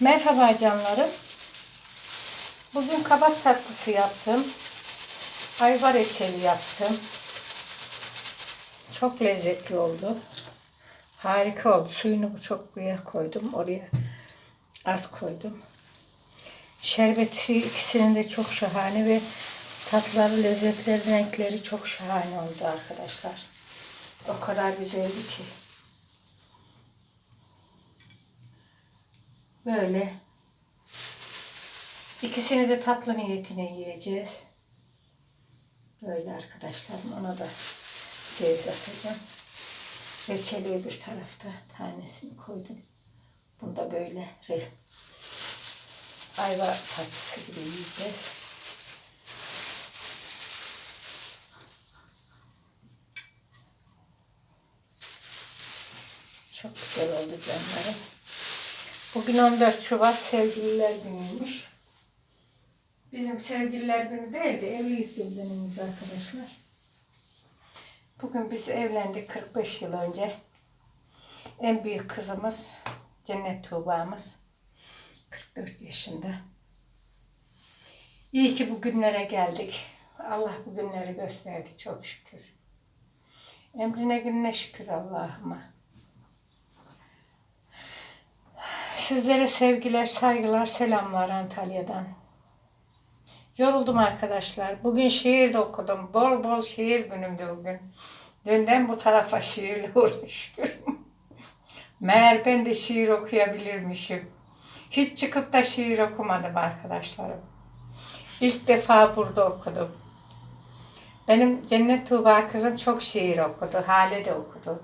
Merhaba canlarım. Bugün kabak tatlısı yaptım. Ayva reçeli yaptım. Çok lezzetli oldu. Harika oldu. Suyunu çok buraya koydum. Oraya az koydum. Şerbeti ikisinin de çok şahane ve tatları, lezzetleri, renkleri çok şahane oldu arkadaşlar. O kadar güzeldi ki. Böyle. İkisini de tatlı niyetine yiyeceğiz. Böyle arkadaşlarım ona da ceviz atacağım. Reçeli öbür tarafta tanesini koydum. Bunda böyle re ayva tatlısı gibi yiyeceğiz. Çok güzel oldu canlarım. Bugün 14 Şubat Sevgililer Günü'ymüş. Bizim Sevgililer Günü değil de evlilik yıl dönümümüz arkadaşlar. Bugün biz evlendik 45 yıl önce. En büyük kızımız Cennet Tuğba'mız 44 yaşında. İyi ki bu günlere geldik. Allah bu günleri gösterdi çok şükür. Emrine gününe şükür Allah'ıma. Sizlere sevgiler, saygılar, selamlar Antalya'dan. Yoruldum arkadaşlar. Bugün şiir de okudum. Bol bol şiir günümde bugün. Dünden bu tarafa şiirle uğraşıyorum. Meğer ben de şiir okuyabilirmişim. Hiç çıkıp da şiir okumadım arkadaşlarım. İlk defa burada okudum. Benim Cennet Tuğba kızım çok şiir okudu. Hale de okudu.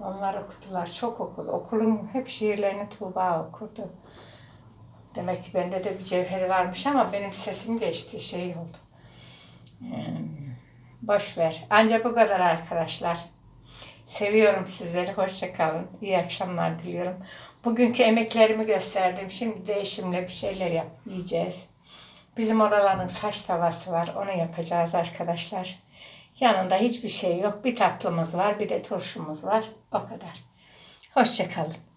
Onlar okudular, çok okudu. Okulun hep şiirlerini Tuğba okurdu. Demek ki bende de bir cevheri varmış ama benim sesim geçti, şey oldu. Boş ver. Anca bu kadar arkadaşlar. Seviyorum sizleri. Hoşça kalın. İyi akşamlar diliyorum. Bugünkü emeklerimi gösterdim. Şimdi de eşimle bir şeyler yap, yiyeceğiz. Bizim oraların saç tavası var. Onu yapacağız arkadaşlar. Yanında hiçbir şey yok. Bir tatlımız var, bir de turşumuz var. O kadar. Hoşça kalın.